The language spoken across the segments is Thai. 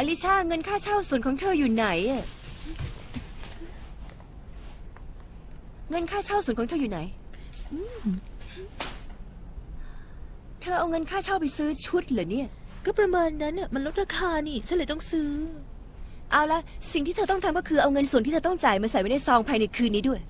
อลิชาเงินค่าเช่าส่วนของเธออยู่ไหนอะเงินค่าเช่าส่วนของเธออยู่ไหน เธอเอาเงินค่าเช่าไปซื้อชุดเหรอเนี่ย ก็ประมาณนั้นน่ะมันลดราคานี่ฉันเลยต้องซื้อ เอาละสิ่งที่เธอต้องทำก็คือเอาเงินส่วนที่เธอต้องจ่ายมาใส่ไว้ในซองภายในคืนนี้ด้วย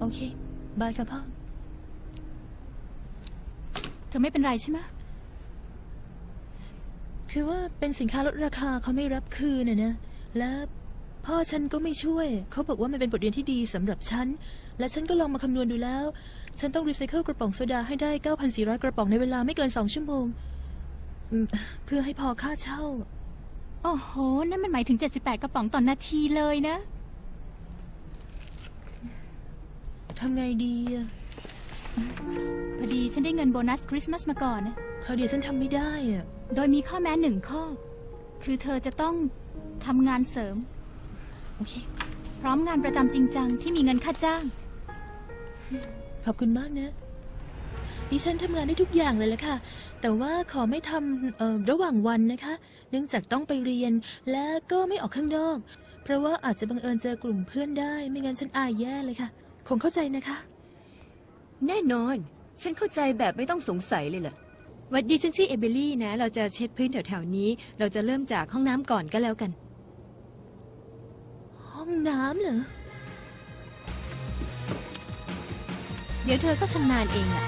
โอ เคบายค่ะพ่อเธอไม่เป็นไรใช่ไหมคือว่าเป็นสินค้าลดราคาเขาไม่รับคืนน่ะนะ และพ่อฉันก็ไม่ช่วย เขาบอกว่ามันเป็นบทเรียนที่ดีสำหรับฉัน และฉันก็ลองมาคำนวณดูแล้ว ฉันต้องรีไซเคิลกระป๋องโซดาให้ได้ 9,400 กระป๋องในเวลาไม่เกิน 2 ชั่วโมงอืมเพื่อให้พอค่าเช่า โอ้โห นั่นมันหมายถึง 78 กระป๋องต่อนนาทีเลยนะ ทำไงดีอะ พอดีฉันได้เงินโบนัสคริสต์มาสมาก่อนนะคราวเดียวฉันทำไม่ได้อะโดยมีข้อแม้หนึ่งข้อ คือเธอจะต้องทำงานเสริม โอเค พร้อมงานประจำจริงจังที่มีเงินค่าจ้าง ขอบคุณมากนะ ดิฉันทำงานได้ทุกอย่างเลยแหละค่ะ แต่ว่าขอไม่ทำเอ่อระหว่างวันนะคะ เนื่องจากต้องไปเรียนและก็ไม่ออกข้างนอก เพราะว่าอาจจะบังเอิญเจอกลุ่มเพื่อนได้ ไม่งั้นฉันอายแย่เลยค่ะ คงเข้าใจนะคะ แน่นอน ฉันเข้าใจแบบไม่ต้องสงสัยเลยล่ะวัดดีฉันชื่อเอเบลลี่นะ เราจะเช็ดพื้นแถวๆนี้ เราจะเริ่มจากห้องน้ำก่อนก็แล้วกัน ห้องน้ำเหรอ เดี๋ยวเธอก็ชำนาญเองแหละ